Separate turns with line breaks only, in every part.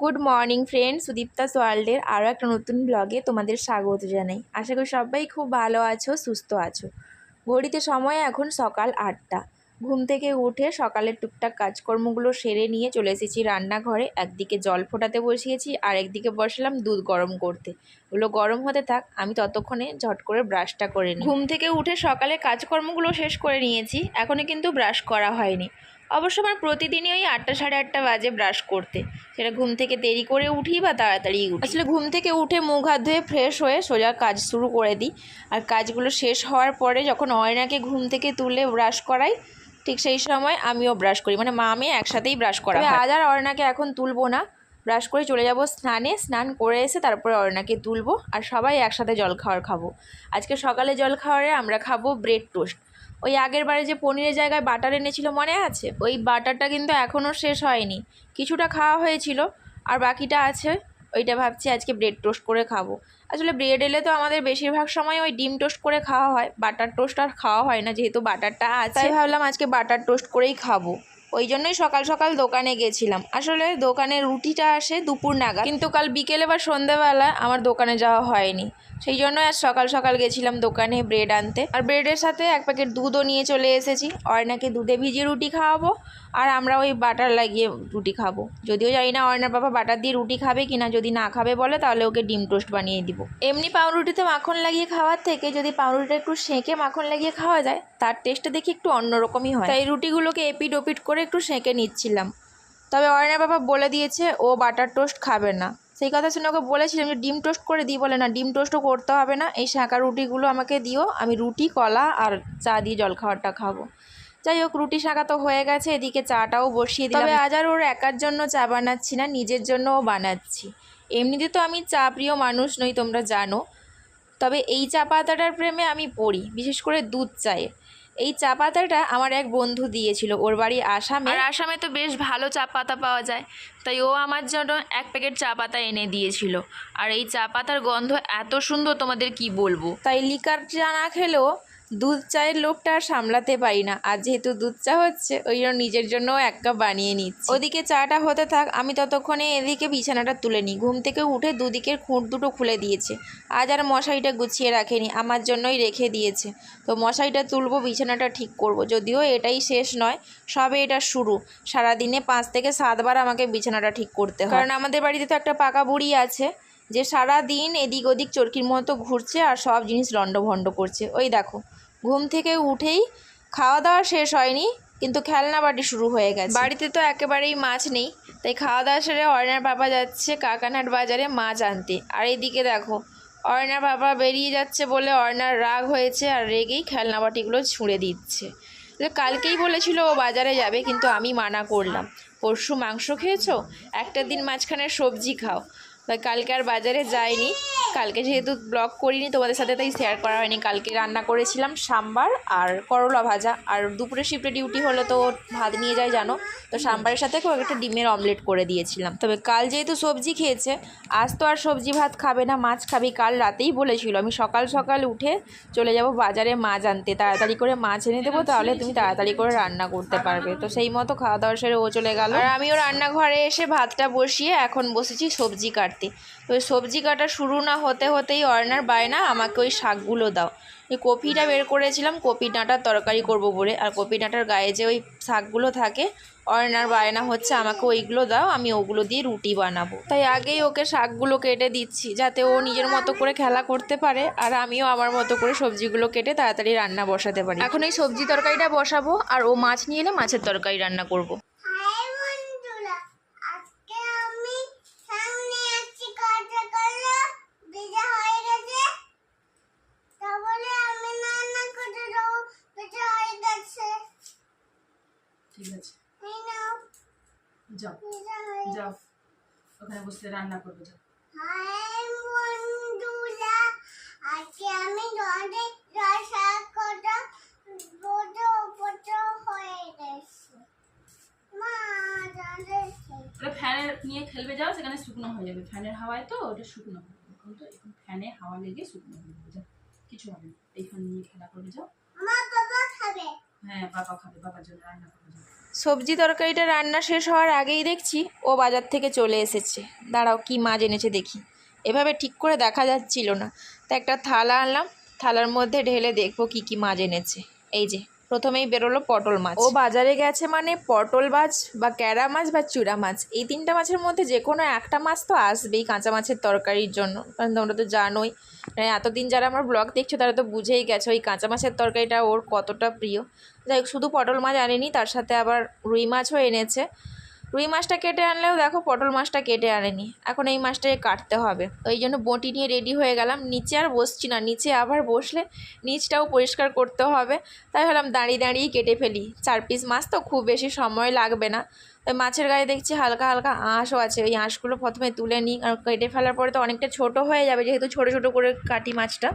Good morning friend সুদীপ্তাস ওয়ার্ল্ডের আরও একটা নতুন ব্লগে তোমাদের স্বাগত জানাই। আশা করি সবাই খুব ভালো আছো, সুস্থ আছো। ঘড়িতে সময় এখন সকাল আটটা। ঘুম থেকে উঠে সকালের টুকটাক কাজকর্মগুলো সেরে নিয়ে চলে এসেছি রান্নাঘরে। একদিকে জল ফোটাতে বসিয়েছি, আর একদিকে বসলাম দুধ গরম করতে। ওগুলো গরম হতে থাক, আমি ততক্ষণে ঝট করে ব্রাশটা করে নিই। ঘুম থেকে উঠে সকালে কাজকর্মগুলো শেষ করে নিয়েছি এখনও কিন্তু ব্রাশ করা হয়নি। অবশ্য আমার প্রতিদিনই ওই আটটা সাড়ে আটটা বাজে ব্রাশ করতে। সেটা ঘুম থেকে দেরি করে উঠি বা তাড়াতাড়ি উঠি। আসলে ঘুম থেকে উঠে মুখ হাত ধুয়ে ফ্রেশ হয়ে সোজা কাজ শুরু করে দিই। আর কাজগুলো শেষ হওয়ার পরে যখন অয়নাকে ঘুম থেকে তুলে ব্রাশ করাই ঠিক সেই সময় আমিও ব্রাশ করি। মানে মা আমি একসাথেই ব্রাশ করা। আজ আর অয়নাকে এখন তুলবো না। ব্রাশ করে চলে যাব স্নানে। স্নান করে এসে তারপরে অরনাকে তুলবো। আর সবাই একসাথে জল খাওয়ার খাব। আজকে সকালে জল খাওয়ারে আমরা খাব ব্রেড টোস্ট ওই আগের বারে যে পনিরের জায়গায় বাটার এনেছিল মনে আছে? ওই বাটারটা কিন্তু এখনও শেষ হয়নি। কিছুটা খাওয়া হয়েছিল আর বাকিটা আছে। ওইটা ভাবছি আজকে ব্রেড টোস্ট করে খাব। আসলে ব্রেড এলে তো আমাদের বেশিরভাগ সময় ওই ডিম টোস্ট করে খাওয়া হয় বাটার টোস্ট আর খাওয়া হয় না যেহেতু বাটারটা আছে। তাই ভাবলাম আজকে বাটার টোস্ট করেই খাব। ওই জন্যই সকাল সকাল দোকানে গেছিলাম। আসলে দোকানে রুটিটা আসে দুপুর নাগাদ। কিন্তু কাল বিকেলে বা সন্ধেবেলা আমার দোকানে যাওয়া হয়নি। সেই জন্য আজ সকাল সকাল গেছিলাম দোকানে ব্রেড আনতে। আর ব্রেডের সাথে এক প্যাকেট দুধও নিয়ে চলে এসেছি। অয়নাকে দুধে ভিজিয়ে রুটি খাওয়াবো, আর আমরা ওই বাটার লাগিয়ে রুটি খাব। যদিও জানি না অয়নার বাবা বাটার দিয়ে রুটি খাবে কিনা, যদি না খাবে বলে তাহলে ওকে ডিম টোস্ট বানিয়ে দিব। এমনি পাউরুটিতে মাখন লাগিয়ে খাওয়ার থেকে যদি পাউরুটিটা একটু সেঁকে মাখন লাগিয়ে খাওয়া যায়, তার টেস্টটা দেখি একটু অন্যরকমই হয়। তাই রুটিগুলোকে এপিট ওপিট করে একটু সেঁকে নিচ্ছিলাম। তবে অয়নার বাবা বলে দিয়েছে, ও বাটার টোস্ট খাবে না। সেই কথা শুনে ওকে বলেছিলাম যে ডিম টোস্ট করে দিই বলে, না, ডিম টোস্টও করতে হবে না, এই শাঁকা রুটিগুলো আমাকে দিও, আমি রুটি, কলা আর চা দিয়ে জল খাবারটা খাব। যাই হোক, রুটি শাঁকা তো হয়ে গেছে, এদিকে চাটাও বসিয়ে তবে আজ আর ওর একার জন্য চা বানাচ্ছি না, নিজের জন্যও বানাচ্ছি। এমনিতে তো আমি চা প্রিয় মানুষ নই, তোমরা জানো। তবে এই চা পাতাটার প্রেমে আমি পড়ি, বিশেষ করে দুধ চায়ে এই চা পাতাটা আমার এক বন্ধু দিয়েছিল ওর বাড়ি আসামে। আর আসামে তো বেশ ভালো চা পাতা পাওয়া যায় তাই ও আমার জন্য এক প্যাকেট চা পাতা এনে দিয়েছিল। আর এই চা পাতার গন্ধ এত সুন্দর তোমাদের কি বলব? তাই লিকার চা না খেলেও দুধ চায়ের লোভটা আর সামলাতে পারি না। আর যেহেতু দুধ চা হচ্ছে, ওই জন্য নিজের জন্য এক কাপ বানিয়ে নিচ্ছি। ওদিকে চাটা হতে থাক, আমি ততক্ষণে এদিকে বিছানাটা তুলে নিই। ঘুম থেকে উঠে দুদিকের খুঁট দুটো খুলে দিয়েছে। আজ আর মশারিটা গুছিয়ে রাখেনি, আমার জন্যই রেখে দিয়েছে। তো মশারিটা তুলবো, বিছানাটা ঠিক করব। যদিও এটাই শেষ নয়, সবে এটা শুরু। সারাদিনে পাঁচ থেকে সাতবার আমাকে বিছানাটা ঠিক করতে হয়। কারণ আমাদের বাড়িতে তো একটা পাকা বুড়ি আছে। যে সারা দিন এদিক ওদিক চরকির মতো ঘুরছে আর সব জিনিস লণ্ডভণ্ড করছে। ওই দেখো, ঘুম থেকে উঠেই খাওয়া দাওয়া শেষ হয়নি, কিন্তু খেলনা বাটি শুরু হয়ে গেছে। বাড়িতে তো একেবারেই মাছ নেই, তাই খাওয়া দাওয়া সেরে অয়নার বাবা যাচ্ছে কাকানাট বাজারে মাছ আনতে। আর এইদিকে দেখো অয়নার বাবা বেরিয়ে যাচ্ছে বলে অয়নার রাগ হয়েছে আর রেগেই খেলনা বাটিগুলো ছুঁড়ে দিচ্ছে। কালকেই বলেছিল ও বাজারে যাবে, কিন্তু আমি মানা করলাম। পরশু মাংস খেয়েছো? একটা দিন মাঝখানে সবজি খাও। কালকে আর বাজারে যাইনি। কালকে যেহেতু ব্লগ করিনি, তোমাদের সাথে তাই শেয়ার করা হয়নি। কালকে রান্না করেছিলাম সাম্বার আর করলা ভাজা। আর দুপুরে শিফটে ডিউটি হলে তো ভাত নিয়ে যায়, জানো? তো সাম্বারের সাথে খুব একটা ডিমের অমলেট করে দিয়েছিলাম। তবে কাল যেহেতু সবজি খেয়েছে, আজ তো আর সবজি ভাত খাবে না, মাছ খাবি। কাল রাতেই বলেছিল, আমি সকাল সকাল উঠে চলে যাব বাজারে মাছ আনতে। তাড়াতাড়ি করে মাছ এনে দেবো, তাহলে তুমি তাড়াতাড়ি করে রান্না করতে পারবে। তো সেই মতো খাওয়া দাওয়া সেরে ও চলে গেল। আর আমিও রান্নাঘরে এসে ভাতটা বসিয়ে এখন বসেছি সবজি কাটতে। তো ওই সবজি কাটা শুরু না হতে হতেই অর্নার বায়না, আমাকে ওই শাকগুলো দাও। এই কপিটা বের করেছিলাম, কপি ডাঁটার তরকারি করব বলে। আর কপি ডাঁটার গায়ে যে ওই শাকগুলো থাকে অর্নার বায়না হচ্ছে, আমাকে ওইগুলো দাও, আমি ওগুলো দিয়ে রুটি বানাবো। তাই আগেই ওকে শাকগুলো কেটে দিচ্ছি, যাতে ও নিজের মতো করে খেলা করতে পারে, আর আমিও আমার মতো করে সবজিগুলো কেটে তাড়াতাড়ি রান্না বসাতে পারি। এখন এই সবজি তরকারিটা বসাবো, আর ও মাছ নিয়ে এলে মাছের তরকারি রান্না করব।
হাই বন্ধুরা আজকে আমি সামনে আছি কাটা কলা ভেজা হয়ে গেছে তাহলে আমি রান্না করে দেবো ভেজা হয়ে গেছে
ঠিক আছে
এই নাও
যাও
ভেজা হয়ে
যাও ওখানে বসে রান্না করবে
আজকে আমি জলে রসা কটা বড় বড় হয়ে গেছে। মা জলে
ওটা ফ্যানে নিয়ে খেলবে যাও সেখানে শুকনো হয়ে যাবে। ফ্যানের হাওয়ায় তো ওটা শুকনো হবে। এখন তো এখন ফ্যানে হাওয়া লেগে শুকনো হয়ে যাবে যাও। কিছু হবে না। এইখানে নিয়ে খেলা করবে যাও।
মা বাবা খাবে?
হ্যাঁ বাবা খাবে বাবার জন্য রান্না করবে।
সবজি তরকারিটা রান্না শেষ হওয়ার আগেই দেখছি ও বাজার থেকে চলে এসেছে। দাঁড়াও, কি মাছ এনেছে দেখি। এভাবে ঠিক করে দেখা যাচ্ছিল না। তা একটা থালা আনলাম, থালার মধ্যে ঢেলে দেখব কি কি মাছ এনেছে। এই যে, প্রথমেই বেরোলো পটল মাছ। ও বাজারে গেছে মানে পটল মাছ বা ক্যারা মাছ বা চূড়া মাছ। এই তিনটা মাছের মধ্যে যে কোনো একটা মাছ তো আসবেই কাঁচা মাছের তরকারির জন্য। কারণ তোমরা তো জানোই, এতদিন যারা আমার ব্লগ দেখছ তারা তো বুঝেই গেছো ওই কাঁচা মাছের তরকারিটা ওর কতটা প্রিয়। যাই শুধু পটল মাছ আনেনি, তার সাথে আবার রুই মাছও এনেছে। রুই মাছটা কেটে আনলেও দেখো, পটল মাছটা কেটে আনেনি। এখন এই মাছটাকে কাটতে হবে। ওই জন্য বটি নিয়ে রেডি হয়ে গেলাম। নিচে আর বসছি না, নিচে আবার বসলে নিচটাও পরিষ্কার করতে হবে। তাই ভাবলাম দাঁড়িয়ে দাঁড়িয়েই কেটে ফেলি। চার পিস মাছ তো খুব বেশি সময় লাগবে না। ওই মাছের গায়ে দেখছি হালকা হালকা আঁশও আছে। ওই আঁশগুলো প্রথমে তুলে নিই। আর কেটে ফেলার পরে তো অনেকটা ছোট হয়ে যাবে, যেহেতু ছোট ছোট করে কাটি মাছটা।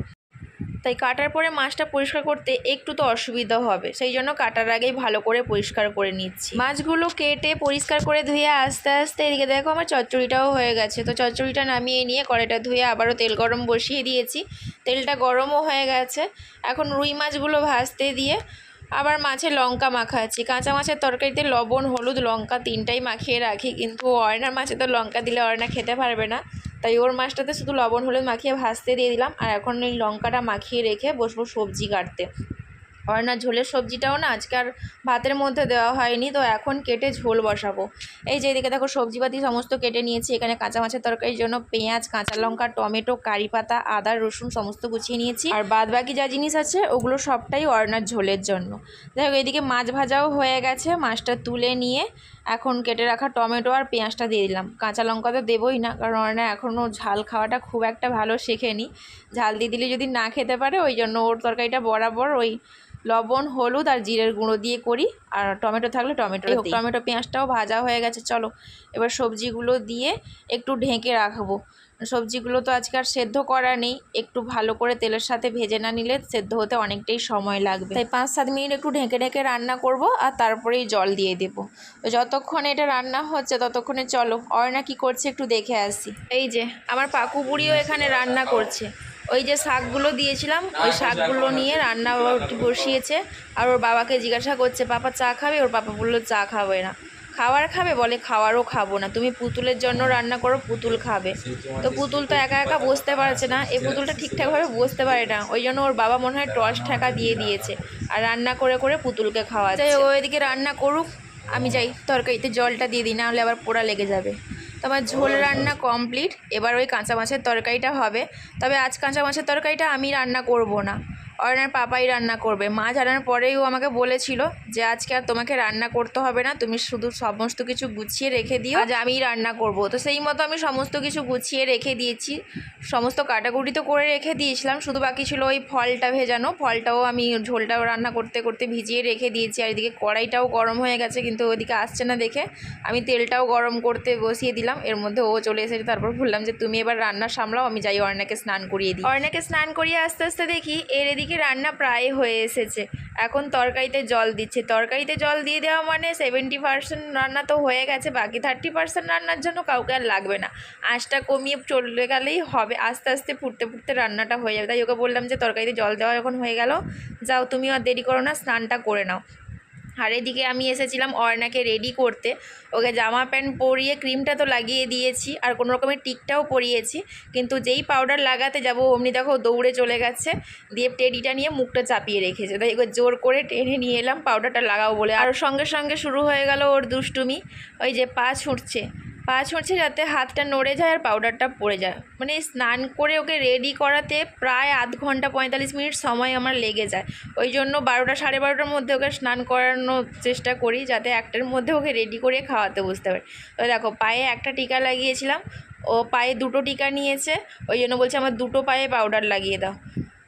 তাই কাটার পরে মাছটা পরিষ্কার করতে একটু তো অসুবিধা হবে। সেই জন্য কাটার আগেই ভালো করে পরিষ্কার করে নিচ্ছি। মাছগুলো কেটে পরিষ্কার করে ধুয়ে আস্তে আস্তে এদিকে দেখো আমার চচ্চড়িটাও হয়ে গেছে। তো চচ্চড়িটা নামিয়ে নিয়ে কড়াইটা ধুয়ে আবারও তেল গরম বসিয়ে দিয়েছি। তেলটা গরমও হয়ে গেছে। এখন রুই মাছগুলো ভাজতে দিয়ে আবার মাছে লঙ্কা মাখাচ্ছি। কাঁচা মাছের তরকারিতে লবণ, হলুদ, লঙ্কা তিনটাই মাখিয়ে রাখি। কিন্তু অয়নার মাছে তো লঙ্কা দিলে অয়না খেতে পারবে না। তাই ওর মাছটাতে শুধু লবণ, হলুদ মাখিয়ে ভাজতে দিয়ে দিলাম। আর এখন এই লঙ্কাটা মাখিয়ে রেখে বসবো সবজি কাটতে। অয়না ঝোলের সবজিটাও না আজকে আর ভাতের মধ্যে দেওয়া হয়নি, তো এখন কেটে ঝোল বসাবো। এই যে এদিকে দেখো সবজিপাতি সমস্ত কেটে নিয়েছি। এখানে কাঁচা মাছের তরকারির জন্য পেঁয়াজ, কাঁচা লঙ্কা, টমেটো, কারি পাতা, আদা, রসুন সমস্ত গুছিয়ে নিয়েছি। আর বাদ বাকি যা জিনিস আছে, ওগুলো সবটাই অর্ণার ঝোলের জন্য। হোক, এদিকে মাছ ভাজাও হয়ে গেছে। মাছটা তুলে নিয়ে এখন কেটে রাখা টমেটো আর পেঁয়াজটা দিয়ে দিলাম। কাঁচা লঙ্কা তো দেবোই না কারণ অর্ণা এখনও ঝাল খাওয়াটা খুব একটা ভালো শেখেনি। ঝাল দিয়ে দিলে যদি না খেতে পারে ওই জন্য ওর তরকারিটা বরাবর ওই লবণ হলুদ আর জিরের গুঁড়ো দিয়ে করি। আর টমেটো থাকলে টমেটো। টমেটো পেঁয়াজটাও ভাজা হয়ে গেছে চলো। এবার সবজিগুলো দিয়ে একটু ঢেকে রাখব। সবজিগুলো তো আজকে আর সেদ্ধ করা নেই। একটু ভালো করে তেলের সাথে ভেজে না নিলে সেদ্ধ হতে অনেকটাই সময় লাগবে। তাই পাঁচ সাত মিনিট একটু ঢেকে ঢেকে রান্না করব আর তারপরেই জল দিয়ে দেবো। যতক্ষণ এটা রান্না হচ্ছে ততক্ষণে চলো। অর্ণা কি করছে একটু দেখে আসি। এই যে, আমার পাকু বুড়িও এখানে রান্না করছে। ওই যে শাকগুলো দিয়েছিলাম, ওই শাকগুলো নিয়ে রান্না বসিয়েছে। আর ওর বাবাকে জিজ্ঞাসা করছে, পাপা চা খাবে? ওর পাপা বলল, চা খাবে না। খাবার খাবে? বলে, খাওয়ারও খাব না। তুমি পুতুলের জন্য রান্না করো, পুতুল খাবে। তো পুতুল তো একা একা বসতে পারছে না। এই পুতুলটা ঠিকঠাকভাবে বসতে পারে না। ওই জন্য ওর বাবা মনে হয় টর্চ ঠেকা দিয়ে দিয়েছে। আর রান্না করে করে পুতুলকে খাওয়াচ্ছে। ও এদিকে রান্না করুক, আমি যাই। তরকারিতে জলটা দিয়ে দিই না হলে আবার পোড়া লেগে যাবে। তো আমার ঝোল রান্না কমপ্লিট। এবার ওই কাঁচা মাছের তরকারিটা হবে। তবে আজ কাঁচা মাছের তরকারিটা আমি রান্না করব না। অরনার পাপাই রান্না করবে। মাছ আনার পরেই ও আমাকে বলেছিল যে, আজকে আর তোমাকে রান্না করতে হবে না। তুমি শুধু সমস্ত কিছু গুছিয়ে রেখে দিও। আজ আমিই রান্না করব। তো সেই মতো আমি সমস্ত কিছু গুছিয়ে রেখে দিয়েছি। সমস্ত কাটাকুটি তো করে রেখে দিয়েছিলাম। শুধু বাকি ছিল ওই ফলটা ভেজানো। ফলটাও আমি ঝোলটাও রান্না করতে করতে ভিজিয়ে রেখে দিয়েছি। আর এদিকে কড়াইটাও গরম হয়ে গেছে, কিন্তু ওদিকে আসছে না দেখে আমি তেলটাও গরম করতে বসিয়ে দিলাম। এর মধ্যে ও চলে এসেছে তারপর বললাম যে, তুমি এবার রান্না সামলাও। আমি যাই অর্ণাকে স্নান করিয়ে দিই। অর্ণাকে স্নান করিয়ে আস্তে আস্তে দেখি এর এদিকে রান্না প্রায় হয়ে এসেছে। এখন তরকারিতে জল দিচ্ছে। তরকারিতে জল দিয়ে দেওয়া মানে সেভেন্টি পার্সেন্ট রান্না তো হয়ে গেছে, বাকি থার্টি পার্সেন্ট রান্নার জন্য কাউকে আর লাগবে না। আঁচটা কমিয়ে চলে গেলেই হবে। আস্তে আস্তে ফুটতে ফুটতে রান্নাটা হয়ে যাবে। তাই ওকে বললাম যে, তরকারিতে জল দেওয়া যখন হয়ে গেল, যাও তুমি আর দেরি করো না, স্নানটা করে নাও। আর এদিকে আমি এসেছিলাম অর্ণাকে রেডি করতে। ওকে জামা প্যান্ট পরিয়ে ক্রিমটা তো লাগিয়ে দিয়েছি, আর কোনো রকমের টিকটাও পরিয়েছি। কিন্তু যেই পাউডার লাগাতে যাব, অমনি দেখো দৌড়ে চলে গেছে। দিয়ে টেডিটা নিয়ে মুখটা চাপিয়ে রেখেছে। তাই ওকে জোর করে টেনে নিয়ে এলাম পাউডারটা লাগাও বলে। আর সঙ্গে সঙ্গে শুরু হয়ে গেল ওর দুষ্টুমি। ওই যে পা ছুটছে। পা ছুটছে যাতে হাতটা নড়ে যায় আর পাউডারটা পড়ে যায়। মানে স্নান করে ওকে রেডি করাতে প্রায় আধ ঘণ্টা পঁয়তাল্লিশ মিনিট সময় আমার লেগে যায়। ওই জন্য বারোটা, সাড়ে বারোটার মধ্যে ওকে স্নান করানোর চেষ্টা করি যাতে একটার মধ্যে ওকে রেডি করে খাওয়াতে বসতে পারি। তো দেখো, পায়ে একটা টিকা লাগিয়েছিলাম। ও পায়ে দুটো টিকা নিয়েছে। ওই জন্য বলছে, আমার দুটো পায়ে পাউডার লাগিয়ে দাও।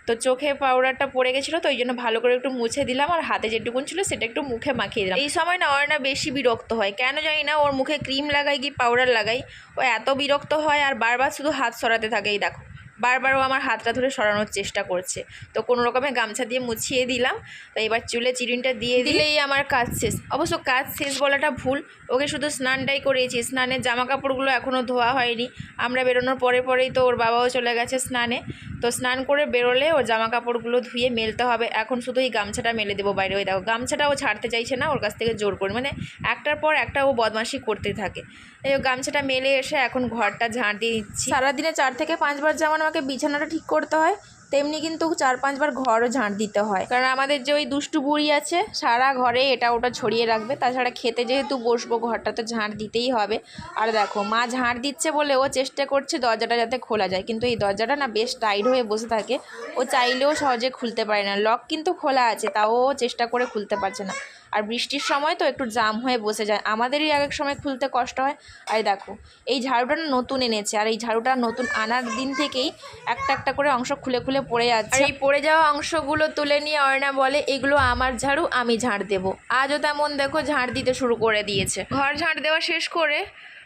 তো চোখে পাউডারটা পড়ে গেছিল, তো ওই জন্য ভালো করে একটু মুছে দিলাম আর হাতে যেটুকুন ছিল সেটা একটু মুখে মাখিয়ে দিলাম। এই সময় না ওর না বেশি বিরক্ত হয়। কেন জানি না ওর মুখে ক্রিম লাগাই কি পাউডার লাগাই, ও এত বিরক্ত হয় আর বারবার শুধু হাত সরাতে থাকে। এই দেখো, বারবার ও আমার হাতটা ধরে সরানোর চেষ্টা করছে। তো কোনো রকমে গামছা দিয়ে মুছিয়ে দিলাম, তো এবার চুলে চিরুনিটা দিয়ে দিলেই আমার কাজ শেষ। অবশ্য কাজ শেষ বলাটা ভুল। ওকে শুধু স্নানটাই করিয়েছি। স্নানের জামা কাপড়গুলো এখনও ধোয়া হয়নি। আমরা বেরোনোর পরে পরেই তো ওর বাবাও চলে গেছে স্নানে। তো স্নান করে বেরোলে ওর জামা কাপড়গুলো ধুয়ে মেলতে হবে। এখন শুধু এই গামছাটা মেলে দেবো বাইরে। ওই দেখো, গামছাটা ও ছাড়তে চাইছে না, ওর কাছ থেকে জোর করে। মানে একটার পর একটা ও বদমাশি করতে থাকে। এই গামছাটা মেলে এসে এখন ঘরটা ঝাঁট দিয়ে দিচ্ছি। সারাদিনে চার থেকে পাঁচবার যেমন আমাকে বিছানাটা ঠিক করতে হয় তেমনি কিন্তু চার পাঁচবার ঘরও ঝাঁট দিতে হয়। কারণ আমাদের যে ওই দুষ্টু বুড়ি আছে, সারা ঘরে এটা ওটা ছড়িয়ে রাখবে। তাছাড়া খেতে যেহেতু বসবো ঘরটা তো ঝাঁট দিতেই হবে। আর দেখো, মা ঝাঁট দিচ্ছে বলে ও চেষ্টা করছে দরজাটা যাতে খোলা যায়। কিন্তু এই দরজাটা না বেশ টাইট হয়ে বসে থাকে। ও চাইলেও সহজে খুলতে পারে না। লক কিন্তু খোলা আছে, তাও ও চেষ্টা করে খুলতে পারছে না। আর বৃষ্টির সময় তো একটু জাম হয়ে বসে যায়। আমাদেরই এক এক সময় খুলতে কষ্ট হয়। আর দেখো, এই ঝাড়ুটা নতুন এনেছে আর এই ঝাড়ুটা নতুন আনার দিন থেকেই একটা একটা করে অংশ খুলে খুলে পড়ে যাচ্ছে। এই পড়ে যাওয়া অংশগুলো তুলে নিয়ে অয়না বলে, এগুলো আমার ঝাড়ু, আমি ঝাড় দেবো। আজও তেমন দেখো ঝাড় দিতে শুরু করে দিয়েছে। ঘর ঝাড় দেওয়া শেষ করে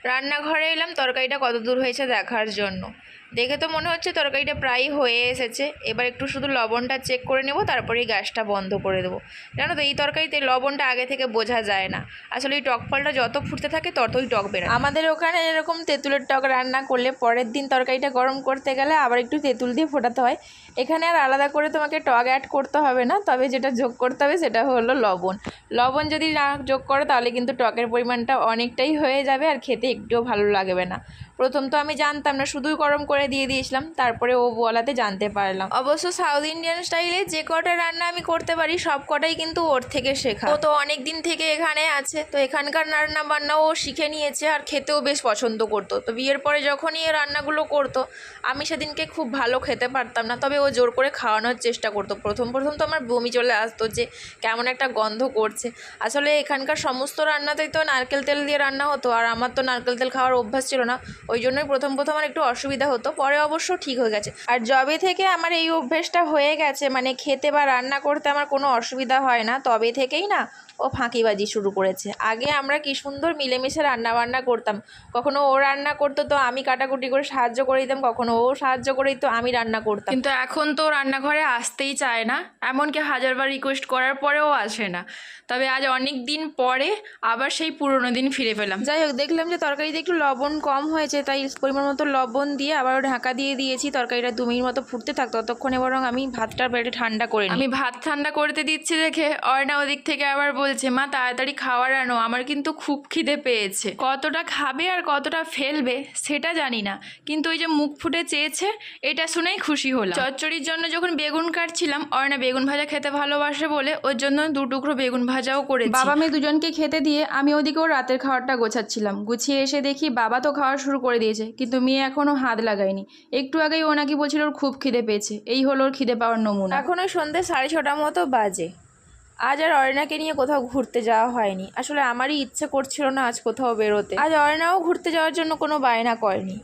রান্নাঘরে এলাম, তরকারিটা কত দূর হয়েছে দেখার জন্য। দেখে তো মনে হচ্ছে তরকারিটা প্রায় হয়ে এসেছে। এবার একটু শুধু লবণটা চেক করে নেব তারপরেই গ্যাসটা বন্ধ করে দেবো। জানো তো, এই তরকারিতে লবণটা আগে থেকে বোঝা যায় না। আসলে এই টক ফলটা যত ফুটতে থাকে, ততই টক বেরোয়। আমাদের ওখানে এরকম তেঁতুলের টক রান্না করলে পরের দিন তরকারিটা গরম করতে গেলে আবার একটু তেঁতুল দিয়ে ফোটাতে হয়। এখানে আর আলাদা করে তোমাকে টক অ্যাড করতে হবে না, তবে যেটা যোগ করতে হবে সেটা হলো লবণ। লবণ যদি না যোগ করো, তাহলে কিন্তু টকের পরিমাণটা অনেকটাই হয়ে যাবে, আর খেতে একটুও ভালো লাগবে না। প্রথম তো আমি জানতাম না, শুধুই গরম করে দিয়ে দিয়েছিলাম, তারপরে ও বলাতে জানতে পারলাম। অবশ্য সাউথ ইন্ডিয়ান স্টাইলে যে কটা রান্না আমি করতে পারি, সব কটাই কিন্তু ওর থেকে শেখা। ও তো অনেক দিন থেকে এখানে আছে, তো এখানকার রান্না বান্না ও শিখে নিয়েছে আর খেতেও বেশ পছন্দ করতো। তো বিয়ের পরে যখনই এ রান্নাগুলো করতো, আমি সেদিনকে খুব ভালো খেতে পারতাম না, তবে ও জোর করে খাওয়ানোর চেষ্টা করতো। প্রথম প্রথম তো আমার বমি চলে আসতো যে কেমন একটা গন্ধ করছে। আসলে এখানকার সমস্ত রান্নাতেই তো নারকেল তেল দিয়ে রান্না হতো, আর আমার তো নারকেল তেল খাওয়ার অভ্যাস ছিল না। ওই জন্যই প্রথম প্রথম আমার একটু অসুবিধা হতো, পরে অবশ্য ঠিক হয়ে গেছে। আর জবে থেকে আমার এই অভ্যেসটা হয়ে গেছে মানে খেতে বা রান্না করতে আমার কোনো অসুবিধা হয় না, তবে থেকেই না ও ফাঁকিবাজি শুরু করেছে। আগে আমরা কি সুন্দর মিলেমিশে রান্না বান্না করতাম। কখনো ও রান্না করতো তো আমি কাটাকুটি করে সাহায্য করে দিতাম কখনো ও সাহায্য করে দিত আমি রান্না করতাম।
কিন্তু এখন তো রান্নাঘরে আসতেই চায় না এমনকি হাজারবার রিকোয়েস্ট করার পরেও আসে না। তবে আজ অনেক দিন পরে আবার সেই পুরনো দিন ফিরে পেলাম।
যাই হোক দেখলাম যে তরকারিতে একটু লবণ কম হয়েছে তাই পরিমাণ মতো লবণ দিয়ে আবার ঢাকা দিয়ে দিয়েছি। তরকারিটা দু মিনিট মতো ফুটতে থাক ততক্ষণে বরং আমি ভাতটা বেড়ে ঠান্ডা করে
আমি ভাত ঠান্ডা করতে দিচ্ছি দেখে অর্ণা ওদিক থেকে আবার বলছে মা তাড়াতাড়ি খাওয়ার আনো আমার কিন্তু খুব খিদে পেয়েছে। কতটা খাবে আর কতটা ফেলবে সেটা জানি না। কিন্তু ওই যে মুখ ফুটে চেয়েছে এটা শুনেই খুশি হলাম। চচ্চড়ির জন্য যখন বেগুন কাটছিলাম অর্ণা বেগুন ভাজা খেতে ভালোবাসে বলে ওর জন্য দু টুকরো বেগুন ভাজাও করে
বাবা মেয়ে দুজনকে খেতে দিয়ে আমি ওদিকেও রাতের খাবারটা গোছাচ্ছিলাম। গুছিয়ে এসে দেখি বাবা তো খাওয়া শুরু করে দিয়েছে কিন্তু মেয়ে এখনও হাত লাগায়নি। একটু আগেই ও নাকি বলছিল ওর খুব খিদে পেয়েছে। এই হলো ওর খিদে পাওয়ার নমুনা।
এখন ওই সন্ধ্যে সাড়ে ছটা মতো বাজে। আজ আর অরিনাকে নিয়ে কোথাও ঘুরতে যাওয়া হয়নি। আসলে আমারই ইচ্ছে করছিল না আজ কোথাও বেরোতে। আজ অরিনাও ঘুরতে যাওয়ার জন্য কোনো বায়না করেনি।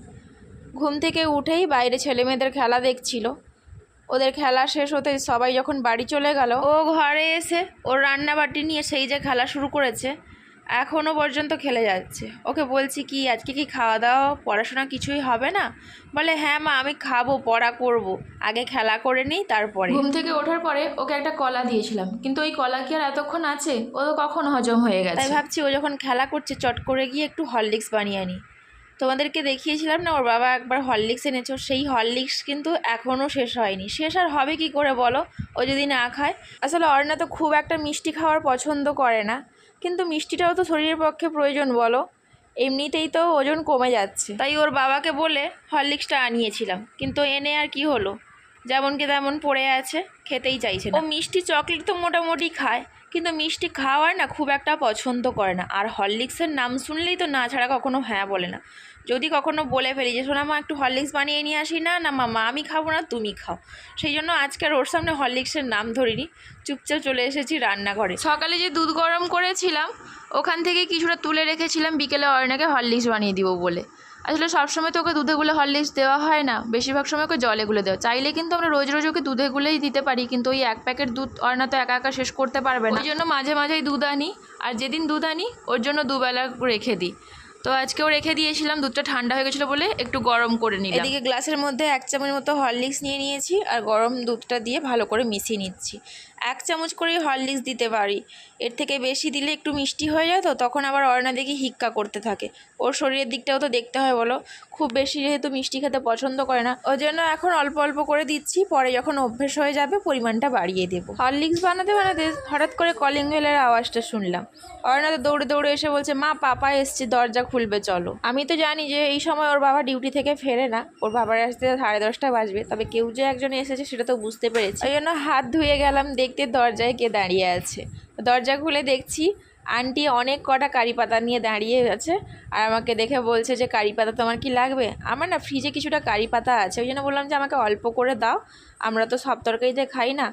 ঘুম থেকে উঠেই বাইরে ছেলে মেয়েদের খেলা দেখছিল। ওদের খেলা শেষ হতে সবাই যখন বাড়ি চলে গেল, ও ঘরে এসে ওর রান্নাবাটি নিয়ে সেই যে খেলা শুরু করেছে এখনও পর্যন্ত খেলে যাচ্ছে। ওকে বলছি কি আজকে কি খাওয়া দাওয়া পড়াশোনা কিছুই হবে না? বলে হ্যাঁ মা আমি খাব পড়া করব। আগে খেলা করে নিই তারপরে।
ঘুম থেকে ওঠার পরে ওকে একটা কলা দিয়েছিলাম। কিন্তু ওই কলা কি আর এতক্ষণ আছে? ও তো কখন হজম হয়ে গেছে।
তাই ভাবছি ও যখন খেলা করছে চট করে গিয়ে একটু হরলিক্স বানিয়ে আনি। তোমাদেরকে দেখিয়েছিলাম না ওর বাবা একবার হরলিক্স এনেছো। সেই হরলিক্স কিন্তু এখনও শেষ হয়নি। শেষ আর হবে কি করে বলো? ও যদি না খায়। আসলে অর্ণা তো খুব একটা মিষ্টি খাওয়ার পছন্দ করে না। কিন্তু মিষ্টিটাও তো শরীরের পক্ষে প্রয়োজন বলো। এমনিতেই তো ওজন কমে যাচ্ছে। তাই ওর বাবাকে বলে হরলিক্সটা আনিয়েছিলাম কিন্তু এনে আর কি হলো? যেমন কি তেমন পড়ে আছে খেতেই চাইছে ও মিষ্টি চকলেট তো মোটামুটি খায় কিন্তু মিষ্টি খাওয়ার না খুব একটা পছন্দ করে না। আর হরলিক্সের নাম শুনলেই তো না ছাড়া কখনো হ্যাঁ বলে না। যদি কখনো বলে ফেলি যে, শোনা মা, একটু হরলিক্স বানিয়ে নিয়ে আসি না? না মামা আমি খাব না, তুমি খাও। সেই জন্য আজকে আর ওর সামনে হরলিক্সের নাম ধরিনি। চুপচাপ চলে এসেছি রান্নাঘরে।
সকালে যে দুধ গরম করেছিলাম, ওখান থেকে কিছুটা তুলে রেখেছিলাম, বিকেলে অরণাকে হরলিক্স বানিয়ে দিব বলে। আসলে সবসময় তো ওকে দুধে গুলে হরলিক্স দেওয়া হয় না, বেশিরভাগ সময় ওকে জলে গুলে দেওয়া। চাইলে কিন্তু আমরা রোজ রোজ ওকে দুধে গুলেই দিতে পারি, কিন্তু ওই এক প্যাকেট দুধ অর্ণা তো একা একা শেষ করতে পারবে না। ওই জন্য মাঝে মাঝেই দুধ আনি, আর যেদিন দুধ আনি, ওর জন্য দুবেলা রেখে দিই। তো আজকেও রেখে দিয়েছিলাম, দুধটা ঠান্ডা হয়ে গেছিল বলে একটু গরম করে নিই
এদিকে গ্লাসের মধ্যে এক চামচ মতো হরলিক্স নিয়ে নিয়েছি, আর গরম দুধটা দিয়ে ভালো করে মিশিয়ে নিচ্ছি। এক চামচ করেই হরলিক্স দিতে পারি। এর থেকে বেশি দিলে একটু মিষ্টি হয়ে যায় তো, তখন আবার অর্ণা দেখি হিক্কা করতে থাকে। ওর শরীরের দিকটাও তো দেখতে হয় বলো। খুব বেশি যেহেতু মিষ্টি খেতে পছন্দ করে না। ওই জন্য এখন অল্প অল্প করে দিচ্ছি, পরে যখন অভ্যেস হয়ে যাবে পরিমাণটা বাড়িয়ে দেবো। হরলিক্স বানাতে বানাতে হঠাৎ করে কলিং বেলের আওয়াজটা শুনলাম। অর্ণা তো দৌড়ে দৌড়ে এসে বলছে, মা, পাপা এসছে, দরজা খুলবে, চলো। আমি তো জানি যে এই সময় ওর বাবা ডিউটি থেকে ফেরে না। ওর বাবার আসতে সাড়ে দশটা বাজবে, তবে কেউ যে একজন এসেছে সেটা তো বুঝতে পেরেছি। ওই জন্য হাত ধুয়ে গেলাম দেখতে দরজায় কে দাঁড়িয়ে আছে। দরজা খুলে দেখছি আন্টি অনেক কটা কারি পাতা নিয়ে দাঁড়িয়ে আছে আর আমাকে দেখে বলছে যে, কারি পাতা তোমার কি লাগবে? আমার না ফ্রিজে কিছুটা কারি পাতা আছে। ওই জন্য বললাম যে, আমাকে অল্প করে দাও। আমরা তো সব তরকারিতে খাই না।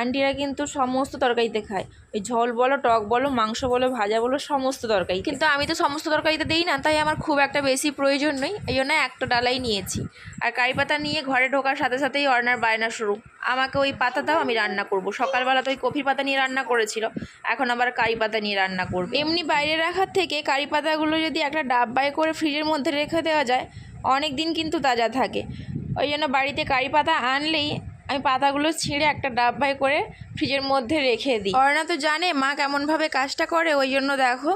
আন্টিরা কিন্তু সমস্ত তরকারিতে খায়। ওই ঝোল বলো, টক বলো, মাংস বলো, ভাজা বলো, সমস্ত তরকারি কিন্তু আমি তো সমস্ত তরকারিতে দিই না, তাই আমার খুব একটা বেশি প্রয়োজন নেই, এই জন্য একটা ডালাই নিয়েছি। আর কারি পাতা নিয়ে ঘরে ঢোকার সাথে সাথেই অর্ণার বায়না শুরু। আমাকে ওই পাতা দাও, আমি রান্না করব। সকালবেলা তো ওই কফি পাতা নিয়ে রান্না করেছিল, এখন আবার কারি পাতা নিয়ে রান্না করবে। এমনি বাইরে রাখার থেকে কারি পাতাগুলো যদি একটা ডাব্বায় করে ফ্রিজের মধ্যে রেখে দেওয়া যায় অনেক দিন কিন্তু তাজা থাকে। ওই জন্য বাড়িতে কারি পাতা আনলেই আমি পাতাগুলো ছিঁড়ে একটা ডাব্বায় করে ফ্রিজের মধ্যে রেখে দিই। অর্ণা তো জানে, মা কেমনভাবে কাজটা করে, ওই জন্য দেখো,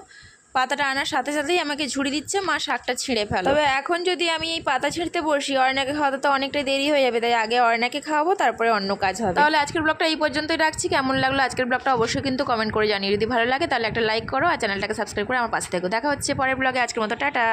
পাতাটা আনার সাথে সাথেই আমাকে ঝুড়ি দিচ্ছে, মা শাকটা ছিঁড়ে ফেলো। তবে এখন যদি আমি এই পাতা ছিঁড়তে বসি, অর্ণাকে খাওয়াতে তো অনেকটাই দেরি হয়ে যাবে, তাই আগে অর্ণাকে খাওয়াবো, তারপরে অন্য কাজ হবে। তাহলে আজকের ব্লগটা এই পর্যন্তই রাখছি। কেমন লাগল আজকের ব্লগটা অবশ্যই কিন্তু কমেন্ট করে জানিয়ে। যদি ভালো লাগে, তাহলে একটা লাইক করো আর চ্যানেলটাকে সাবস্ক্রাইব করে আমার পাশে থেকো। দেখা হচ্ছে পরের ব্লগে। আজকের মতো, টাটা।